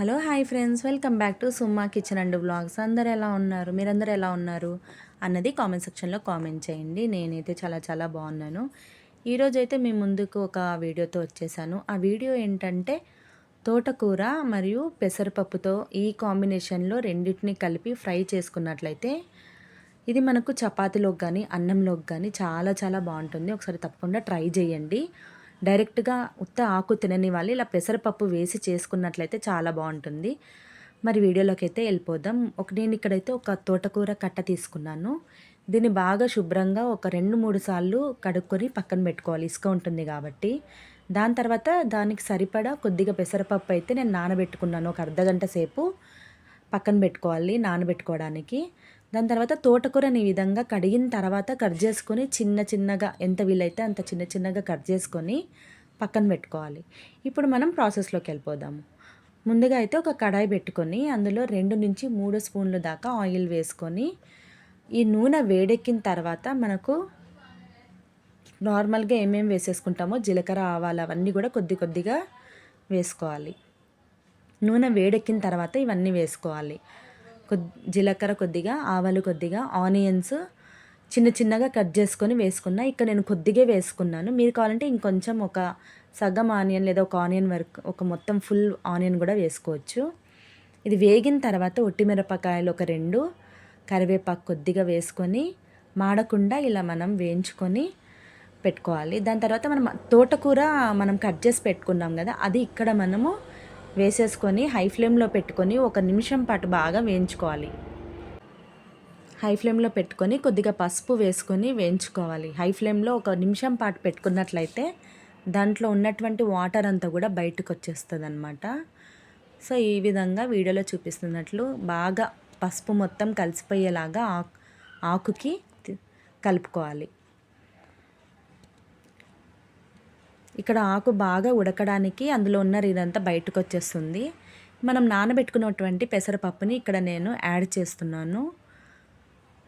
Hello hi friends. Welcome back to Summa kitchen and blogs. అందరు ఎలా ఉన్నారు? మీరందరూ ఎలా ఉన్నారు? అన్నది కామెంట్ సెక్షన్లో కామెంట్ చేయండి. నేనైతే చాలా చాలా బాగున్నాను. ఈరోజు అయితే మీ ముందుకు ఒక వీడియోతో వచ్చేసాను. ఆ వీడియో ఏంటంటే తోటకూర మరియు పెసరపప్పుతో ఈ కాంబినేషన్లో రెండింటిని కలిపి ఫ్రై చేసుకున్నట్లయితే ఇది మనకు చపాతీలోకి కానీ అన్నంలోకి కానీ చాలా చాలా బాగుంటుంది. ఒకసారి తప్పకుండా ట్రై చేయండి. డైరెక్ట్గా ఉత్త ఆకు తినని వాళ్ళు ఇలా పెసరపప్పు వేసి చేసుకున్నట్లయితే చాలా బాగుంటుంది. మరి వీడియోలోకి అయితే వెళ్ళిపోదాం. ఒక నేను ఇక్కడైతే ఒక తోటకూర కట్ట తీసుకున్నాను. దీన్ని బాగా శుభ్రంగా ఒక రెండు మూడు సార్లు కడుక్కొని పక్కన పెట్టుకోవాలి. ఇసుక ఉంటుంది కాబట్టి. దాని తర్వాత దానికి సరిపడా కొద్దిగా పెసరపప్పు అయితే నేను నానబెట్టుకున్నాను. ఒక అర్ధగంట సేపు పక్కన పెట్టుకోవాలి నానబెట్టుకోవడానికి. దాని తర్వాత తోటకూరని ఈ విధంగా కడిగిన తర్వాత కట్ చేసుకొని చిన్న చిన్నగా ఎంత వీలైతే అంత చిన్న చిన్నగా కట్ చేసుకొని పక్కన పెట్టుకోవాలి. ఇప్పుడు మనం ప్రాసెస్లోకి వెళ్ళిపోదాము. ముందుగా అయితే ఒక కడాయి పెట్టుకొని అందులో రెండు నుంచి మూడు స్పూన్లు దాకా ఆయిల్ వేసుకొని ఈ నూనె వేడెక్కిన తర్వాత మనకు నార్మల్గా ఏమేమి వేసేసుకుంటామో జీలకర్ర ఆవాలు అవన్నీ కూడా కొద్ది కొద్దిగా వేసుకోవాలి. నూనె వేడెక్కిన తర్వాత ఇవన్నీ వేసుకోవాలి. జీలకర్ర కొద్దిగా ఆవాలు కొద్దిగా ఆనియన్స్ చిన్న చిన్నగా కట్ చేసుకొని వేసుకున్నా. ఇక్కడ నేను కొద్దిగా వేసుకున్నాను. మీరు కావాలంటే ఇంకొంచెం ఒక సగం ఆనియన్ లేదా ఒక ఆనియన్ వరకు ఒక మొత్తం ఫుల్ ఆనియన్ కూడా వేసుకోవచ్చు. ఇది వేగిన తర్వాత ఒట్టిమిరపకాయలు ఒక రెండు కరివేపాకు కొద్దిగా వేసుకొని మాడకుండా ఇలా మనం వేయించుకొని పెట్టుకోవాలి. దాని తర్వాత మనం తోటకూర మనం కట్ చేసి పెట్టుకున్నాం కదా అది ఇక్కడ మనము వేసేసుకొని హై ఫ్లేమ్లో పెట్టుకొని ఒక నిమిషం పాటు బాగా వేయించుకోవాలి. హై ఫ్లేమ్లో పెట్టుకొని కొద్దిగా పసుపు వేసుకొని వేయించుకోవాలి. హై ఫ్లేమ్లో ఒక నిమిషం పాటు పెట్టుకున్నట్లయితే దాంట్లో ఉన్నటువంటి వాటర్ అంతా కూడా బయటకు వచ్చేస్తుంది అనమాట సో ఈ విధంగా వీడియోలో చూపిస్తున్నట్లు బాగా పసుపు మొత్తం కలిసిపోయేలాగా ఆకు ఆకుకి కలుపుకోవాలి. ఇక్కడ ఆకు బాగా ఉడకడానికి అందులో ఉన్న ఇదంతా బయటకు వచ్చేస్తుంది మనం నానబెట్టుకున్నటువంటి పెసరపప్పుని ఇక్కడ నేను యాడ్ చేస్తున్నాను.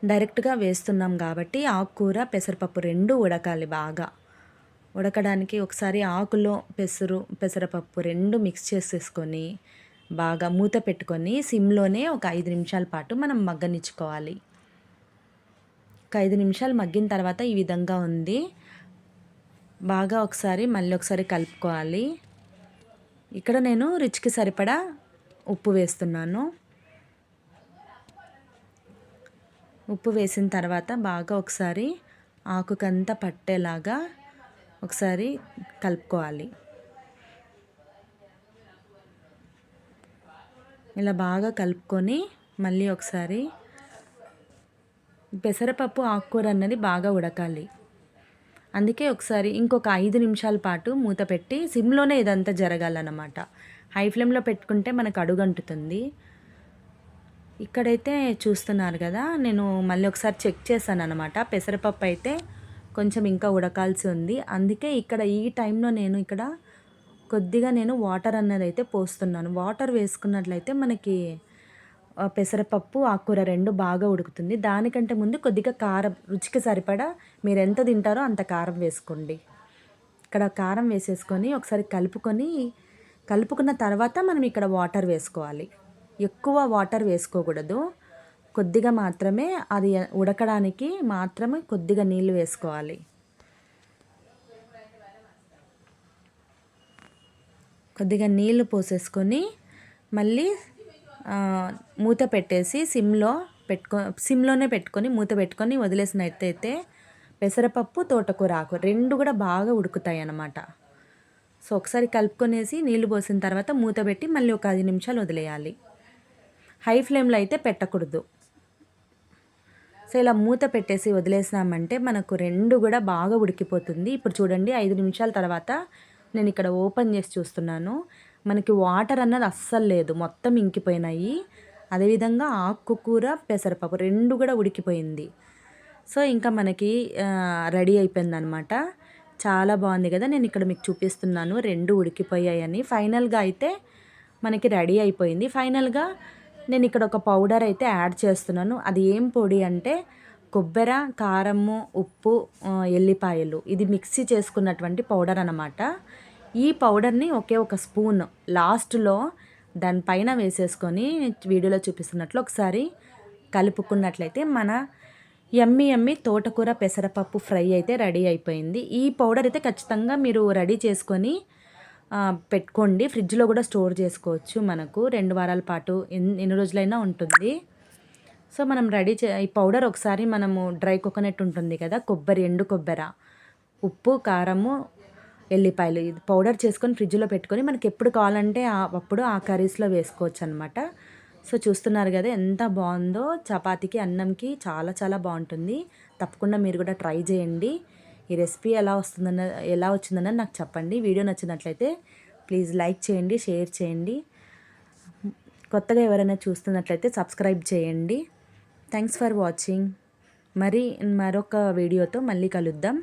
డైరెక్ట్గా వేస్తున్నాం కాబట్టి ఆకుకూర పెసరపప్పు రెండు ఉడకాలి బాగా. ఉడకడానికి ఒకసారి ఆకులో పెసరు పెసరపప్పు రెండు మిక్స్ చేసేసుకొని బాగా మూత పెట్టుకొని సిమ్లోనే ఒక ఐదు నిమిషాల పాటు మనం మగ్గనిచ్చుకోవాలి. ఒక ఐదు నిమిషాలు మగ్గిన తర్వాత ఈ విధంగా ఉంది. బాగా ఒకసారి మళ్ళీ ఒకసారి కలుపుకోవాలి. ఇక్కడ నేను రుచికి సరిపడా ఉప్పు వేస్తున్నాను. ఉప్పు వేసిన తర్వాత బాగా ఒకసారి ఆకుకంతా పట్టేలాగా ఒకసారి కలుపుకోవాలి. ఇలా బాగా కలుపుకొని మళ్ళీ ఒకసారి పెసరపప్పు ఆకుకూర అన్నది బాగా ఉడకాలి. అందుకే ఒకసారి ఇంకొక ఐదు నిమిషాల పాటు మూత పెట్టి సిమ్లోనే ఇదంతా జరగాలన్నమాట. హై ఫ్లేమ్లో పెట్టుకుంటే మనకు అడుగంటుతుంది. ఇక్కడైతే చూస్తున్నారు కదా నేను మళ్ళీ ఒకసారి చెక్ చేశాను అనమాట పెసరపప్పు అయితే కొంచెం ఇంకా ఉడకాల్సి ఉంది. అందుకే ఇక్కడ ఈ టైంలో నేను ఇక్కడ కొద్దిగా నేను వాటర్ అన్నది అయితే పోస్తున్నాను. వాటర్ వేసుకున్నట్లయితే మనకి పెసరపప్పు ఆకుకూర రెండు బాగా ఉడుకుతుంది. దానికంటే ముందు కొద్దిగా కారం రుచికి సరిపడా మీరు ఎంత తింటారో అంత కారం వేసుకోండి. ఇక్కడ కారం వేసేసుకొని ఒకసారి కలుపుకొని కలుపుకున్న తర్వాత మనం ఇక్కడ వాటర్ వేసుకోవాలి. ఎక్కువ వాటర్ వేసుకోకూడదు. కొద్దిగా మాత్రమే అది ఉడకడానికి మాత్రమే కొద్దిగా నీళ్ళు వేసుకోవాలి. కొద్దిగా నీళ్ళు పోసేసుకొని మళ్ళీ మూత పెట్టేసి సిమ్లో పెట్టుకో సిమ్లోనే పెట్టుకొని మూత పెట్టుకొని వదిలేసినట్టయితే పెసరపప్పు తోటకూర ఆకు రెండు కూడా బాగా ఉడుకుతాయి అన్నమాట సో ఒకసారి కలుపుకొనేసి నీళ్ళు పోసిన తర్వాత మూత పెట్టి మళ్ళీ ఒక ఐదు నిమిషాలు వదిలేయాలి. హై ఫ్లేమ్లో అయితే పెట్టకూడదు. సో ఇలా మూత పెట్టేసి వదిలేసినామంటే మనకు రెండు కూడా బాగా ఉడికిపోతుంది. ఇప్పుడు చూడండి ఐదు నిమిషాల తర్వాత నేను ఇక్కడ ఓపెన్ చేసి చూస్తున్నాను. మనకి వాటర్ అన్నది అస్సలు లేదు. మొత్తం ఇంకిపోయినాయి. అదేవిధంగా ఆకుకూర పెసరపప్పు రెండు కూడా ఉడికిపోయింది. సో ఇంకా మనకి రెడీ అయిపోయింది అనమాట చాలా బాగుంది కదా నేను ఇక్కడ మీకు చూపిస్తున్నాను. రెండు ఉడికిపోయాయని. ఫైనల్గా అయితే మనకి రెడీ అయిపోయింది. ఫైనల్గా నేను ఇక్కడ ఒక పౌడర్ అయితే యాడ్ చేస్తున్నాను. అది ఏం పొడి అంటే కొబ్బరి కారము ఉప్పు ఎల్లిపాయలు. ఇది మిక్సీ చేసుకున్నటువంటి పౌడర్ అనమాట ఈ పౌడర్ని ఒకే ఒక స్పూన్ లాస్ట్లో దానిపైన వేసేసుకొని వీడియోలో చూపిస్తున్నట్లు ఒకసారి కలుపుకున్నట్లయితే మన ఎమ్మి ఎమ్మి తోటకూర పెసరపప్పు ఫ్రై అయితే రెడీ అయిపోయింది. ఈ పౌడర్ అయితే ఖచ్చితంగా మీరు రెడీ చేసుకొని పెట్టుకోండి. ఫ్రిడ్జ్లో కూడా స్టోర్ చేసుకోవచ్చు మనకు. రెండు వారాల పాటు ఎన్ని ఎన్ని రోజులైనా ఉంటుంది. సో మనం రెడీ చే ఈ పౌడర్ ఒకసారి మనము డ్రై కోకోనట్ ఉంటుంది కదా కొబ్బరి ఎండు కొబ్బరి ఉప్పు కారము ఎల్లిపాయలు. ఇది పౌడర్ చేసుకొని ఫ్రిడ్జ్లో పెట్టుకొని మనకి ఎప్పుడు కావాలంటే ఆ- అప్పుడు ఆ కర్రీస్లో వేసుకోవచ్చు అనమాట సో చూస్తున్నారు కదా ఎంత బాగుందో. చపాతీకి అన్నంకి చాలా చాలా బాగుంటుంది. తప్పకుండా మీరు కూడా ట్రై చేయండి. ఈ రెసిపీ ఎలా వస్తుందన్న ఎలా వచ్చిందన్న నాకు చెప్పండి. వీడియో నచ్చినట్లయితే ప్లీజ్ లైక్ చేయండి షేర్ చేయండి. కొత్తగా ఎవరైనా చూస్తున్నట్లయితే సబ్స్క్రైబ్ చేయండి. Thanks for watching. మరి మరొక వీడియోతో మళ్ళీ కలుద్దాం.